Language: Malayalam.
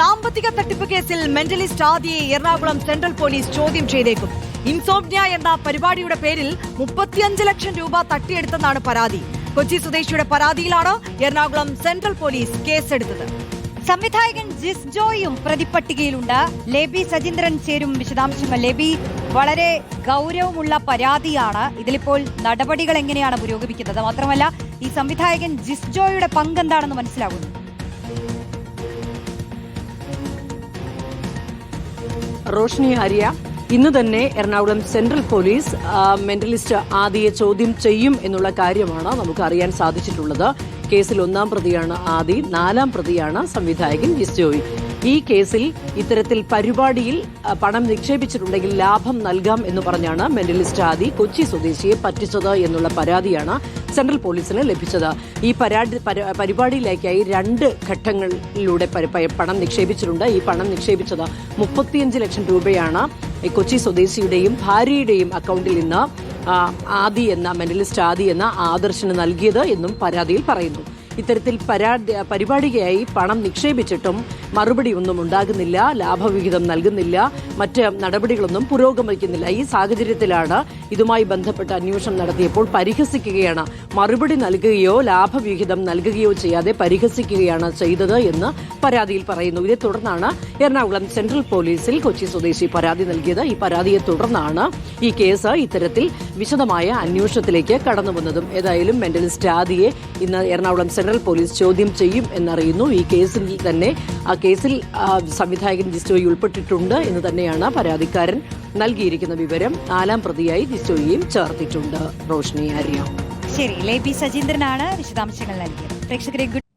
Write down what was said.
സാമ്പത്തിക തട്ടിപ്പ് കേസിൽ മെന്റലിസ്റ്റ് ആദിയെ എറണാകുളം സെൻട്രൽ പോലീസ് ചോദ്യം ചെയ്തേക്കും. ഇൻസോംനിയ എന്ന പരിപാടിയുടെ പേരിൽ മുപ്പത്തിയഞ്ച് ലക്ഷം രൂപ തട്ടിയെടുത്തെന്നാണ് പരാതി. കൊച്ചി സ്വദേശിയുടെ പരാതിയിലാണ് എറണാകുളം സെൻട്രൽ പോലീസ് കേസെടുത്തത്. സംവിധായകൻ ജിസ് ജോയും പ്രതിപ്പട്ടികയിലുണ്ട്. ലേബി സജീന്ദ്രൻ ചേരും വിശദാംശങ്ങൾ. ലേബി വളരെ ഗൗരവമുള്ള പരാതിയാണ്. ഇതിലിപ്പോൾ നടപടികൾ എങ്ങനെയാണ് പുരോഗമിക്കുന്നത്? മാത്രമല്ല ഈ സംവിധായകൻ ജിസ് ജോയുടെ പങ്ക് എന്താണെന്ന് മനസ്സിലാകുന്നു. റോഷ്നി ആര്യ ഇന്ന് തന്നെ എറണാകുളം സെൻട്രൽ പോലീസ് മെന്റലിസ്റ്റ് ആദിയെ ചോദ്യം ചെയ്യും എന്നുള്ള കാര്യമാണ് നമുക്ക് അറിയാൻ സാധിച്ചിട്ടുള്ളത്. കേസിൽ ഒന്നാം പ്രതിയാണ് ആദി നാലാം പ്രതിയാണ് സംവിധായകൻ ജിസ്റ്റോയി ഈ കേസിൽ ഇത്തരത്തിൽ പരിപാടിയിൽ പണം നിക്ഷേപിച്ചിട്ടുണ്ടെങ്കിൽ ലാഭം നൽകാം എന്ന് പറഞ്ഞാണ് മെന്റലിസ്റ്റ് ആദി കൊച്ചി സ്വദേശിയെ പറ്റിച്ചത് എന്നുള്ള പരാതിയാണ് സെൻട്രൽ പോലീസിന് ലഭിച്ചത്. ഈ പരാതി പരിപാടിയിലേക്കായി രണ്ട് ഘട്ടങ്ങളിലൂടെ പണം നിക്ഷേപിച്ചിട്ടുണ്ട്. ഈ പണം നിക്ഷേപിച്ചത് മുപ്പത്തിയഞ്ച് ലക്ഷം രൂപയാണ്. കൊച്ചി സ്വദേശിയുടെയും ഭാര്യയുടെയും അക്കൗണ്ടിൽ നിന്ന് ആദി എന്ന മെന്റലിസ്റ്റ് ആദി എന്ന ആദർശന് നൽകിയത് എന്നും പരാതിയിൽ പറയുന്നു. ഇത്തരത്തിൽ പരാതി പരിപാടിക്കായി പണം നിക്ഷേപിച്ചിട്ടും മറുപടി ഒന്നും ഉണ്ടാകുന്നില്ല ലാഭവിഹിതം നൽകുന്നില്ല മറ്റ് നടപടികളൊന്നും പുരോഗമിക്കുന്നില്ല. ഈ സാഹചര്യത്തിലാണ് ഇതുമായി ബന്ധപ്പെട്ട് അന്വേഷണം നടത്തിയപ്പോൾ പരിഹസിക്കുകയാണ്. മറുപടി നൽകുകയോ ലാഭവിഹിതം നൽകുകയോ ചെയ്യാതെ പരിഹസിക്കുകയാണ് ചെയ്തത് എന്ന് പരാതിയിൽ പറയുന്നു. ഇതേ തുടർന്നാണ് എറണാകുളം സെൻട്രൽ പോലീസിൽ കൊച്ചി സ്വദേശി പരാതി നൽകിയത്. ഈ പരാതിയെ തുടർന്നാണ് ഈ കേസ് ഇത്തരത്തിൽ വിശദമായ അന്വേഷണത്തിലേക്ക് കടന്നു വന്നതും ഏതായാലും മെന്റലിസ്റ്റ് ആദിയെ ഇന്ന് എറണാകുളം സെൻട്രൽ പോലീസ് ചോദ്യം ചെയ്യും എന്നറിയുന്നു. ഈ കേസിൽ തന്നെ ആ കേസിൽ സംവിധായകൻ ജിസ്റ്റോയി ഉൾപ്പെട്ടിട്ടുണ്ട് എന്ന് തന്നെയാണ് പരാതിക്കാരൻ നൽകിയിരിക്കുന്ന വിവരം. നാലാം പ്രതിയായി ജിസ്റ്റോയിയും ചേർത്തിട്ടുണ്ട്. റോഷ്നി ആര്യ. ശരി ലേബി സജീന്ദ്രനാണ് വിശദാംശങ്ങൾ നൽകിയത്. പ്രേക്ഷകരെ